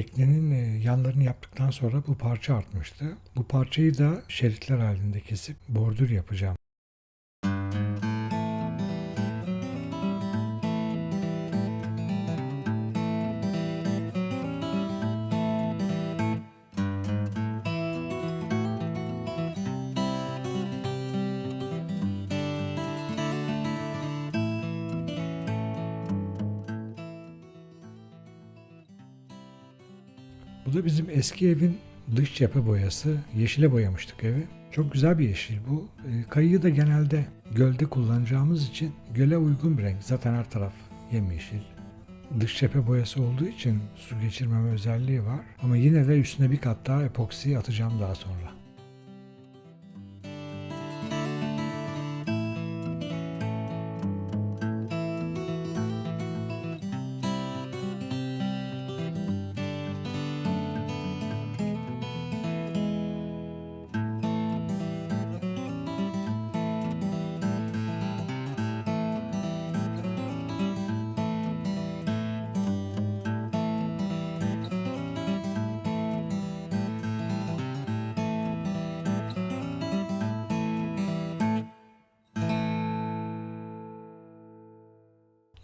Teknenin e, yanlarını yaptıktan sonra bu parça artmıştı. Bu parçayı da şeritler halinde kesip bordür yapacağım. Bu da bizim eski evin dış cephe boyası. Yeşile boyamıştık evi. Çok güzel bir yeşil bu. E, Kayıyı da genelde gölde kullanacağımız için göle uygun bir renk. Zaten her taraf yemyeşil. Dış cephe boyası olduğu için su geçirmeme özelliği var. Ama yine de üstüne bir kat daha epoksi atacağım daha sonra.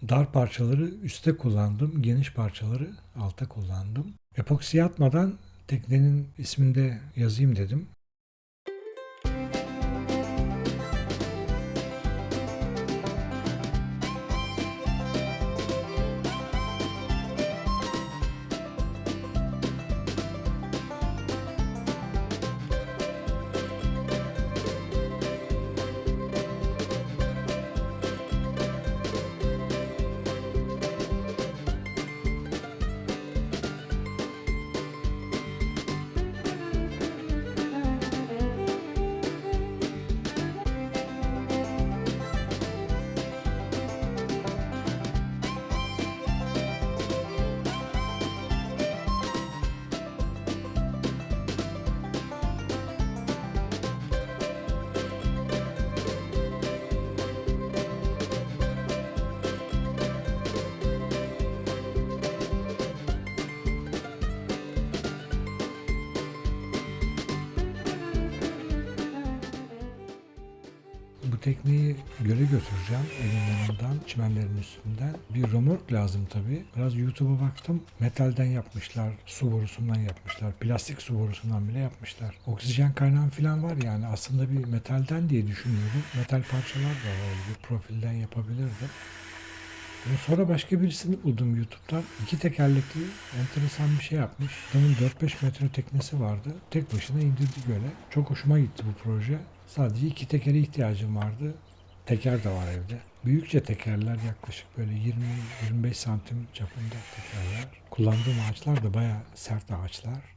Dar parçaları üste kullandım, geniş parçaları alta kullandım. Epoksi atmadan teknenin ismini de yazayım dedim. Bu tekneyi göle götüreceğim evin yanından, çimenlerin üstünden. Bir römork lazım tabii. Biraz YouTube'a baktım. Metalden yapmışlar, su borusundan yapmışlar, plastik su borusundan bile yapmışlar. Oksijen kaynağı falan var yani aslında bir metalden diye düşünüyordum. Metal parçalar da var, bir profilden yapabilirdim. Sonra başka birisini buldum YouTube'dan. İki tekerlekli enteresan bir şey yapmış. Adamın 4-5 metre teknesi vardı. Tek başına indirdi göle. Çok hoşuma gitti bu proje. Sadece iki tekere ihtiyacım vardı. Teker de var evde. Büyükçe tekerler yaklaşık böyle 20-25 santim çapında tekerler. Kullandığım ağaçlar da bayağı sert ağaçlar.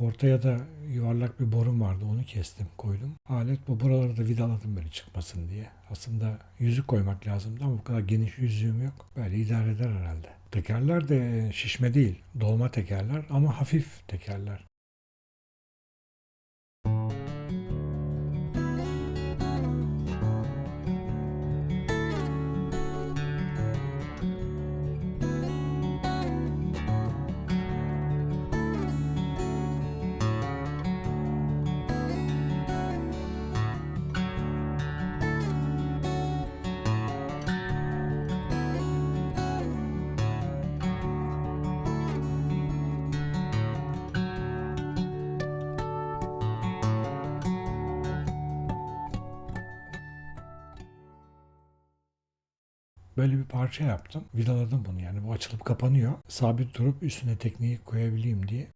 Ortaya da yuvarlak bir borum vardı. Onu kestim, koydum. Alet bu. Buraları da vidaladım böyle çıkmasın diye. Aslında yüzük koymak lazımdı ama bu kadar geniş yüzüğüm yok. Böyle idare eder herhalde. Tekerler de şişme değil. Dolma tekerler ama hafif tekerler. Böyle bir parça yaptım. Vidaladım bunu yani bu açılıp kapanıyor. Sabit durup üstüne tekneyi koyabileyim diye.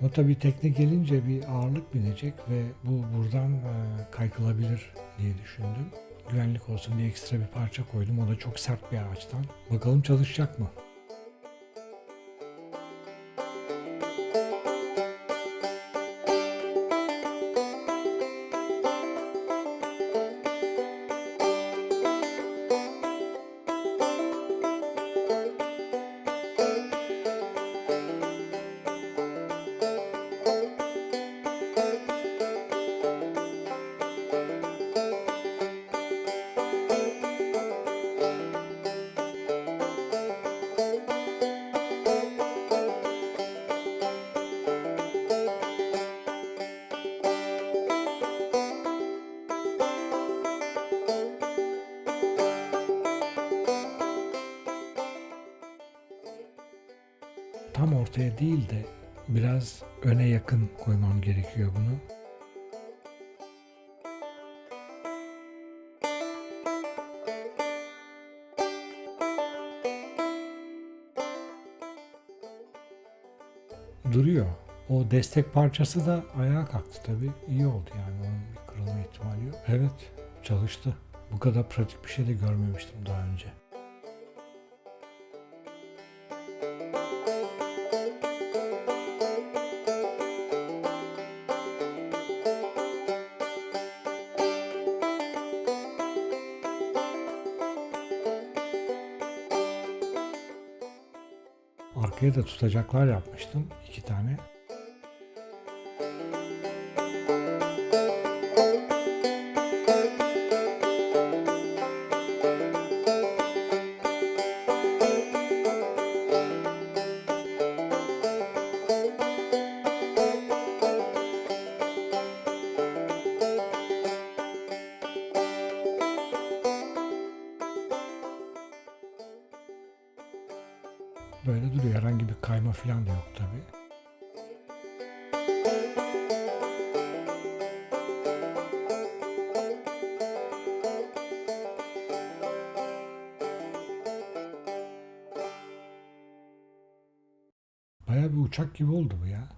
Ama tabii tekne gelince bir ağırlık binecek ve bu buradan e, kaykılabilir diye düşündüm. Güvenlik olsun diye ekstra bir parça koydum. O da çok sert bir ağaçtan. Bakalım çalışacak mı? Tam ortaya değil de biraz öne yakın koymam gerekiyor bunu. Duruyor. O destek parçası da ayağa kalktı tabii. İyi oldu yani onun bir kırılma ihtimali yok. Evet çalıştı. Bu kadar pratik bir şey de görmemiştim daha önce. Arkaya da tutacaklar yapmıştım. iki tane. Böyle duruyor. Herhangi bir kayma falan da yok tabii. Bayağı bir uçak gibi oldu bu ya.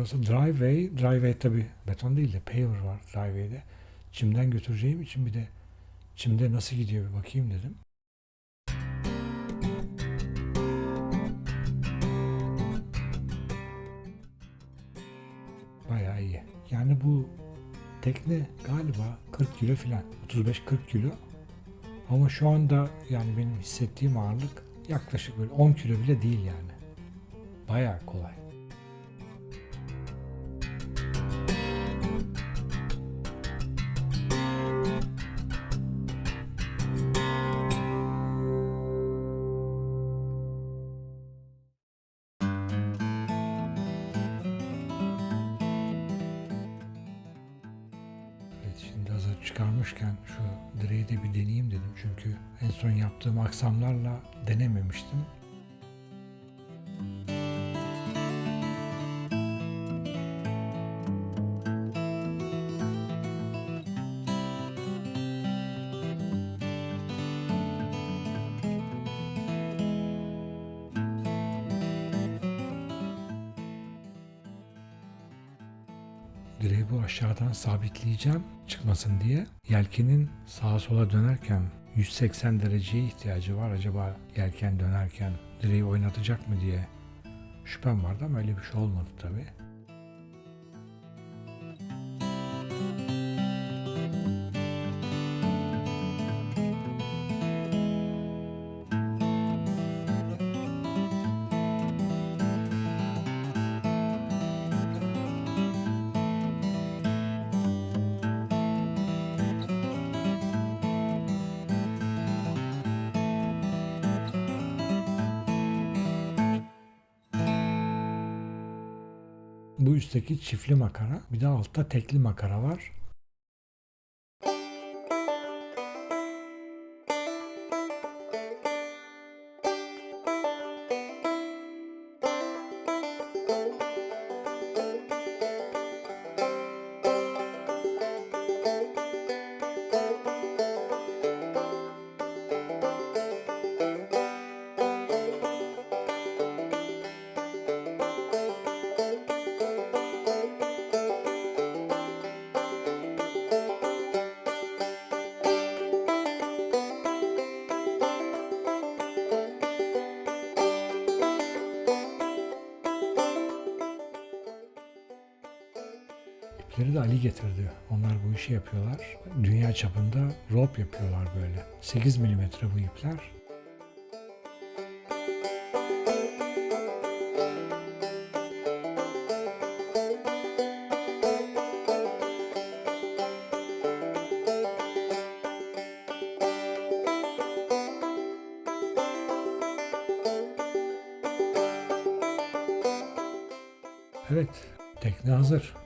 Burası driveway. Driveway tabi beton değil de paver var driveway'de. Çimden götüreceğim için bir de çimde nasıl gidiyor bir bakayım dedim. Bayağı iyi. Yani bu tekne galiba 40 kilo filan. 35-40 kilo. Ama şu anda yani benim hissettiğim ağırlık yaklaşık böyle 10 kilo bile değil yani. Bayağı kolay. Çıkarmışken şu direği de bir deneyeyim dedim. Çünkü en son yaptığım aksamlarla denememiştim. Bu aşağıdan sabitleyeceğim çıkmasın diye. Yelkenin sağa sola dönerken 180 dereceye ihtiyacı var. Acaba yelken dönerken direği oynatacak mı diye şüphem vardı ama öyle bir şey olmadı tabii. Bu üstteki çiftli makara. Bir de altta tekli makara var. İpleri de Ali getirdi. Onlar bu işi yapıyorlar. Dünya çapında rope yapıyorlar böyle. 8 milimetre bu ipler. Evet, tekne hazır.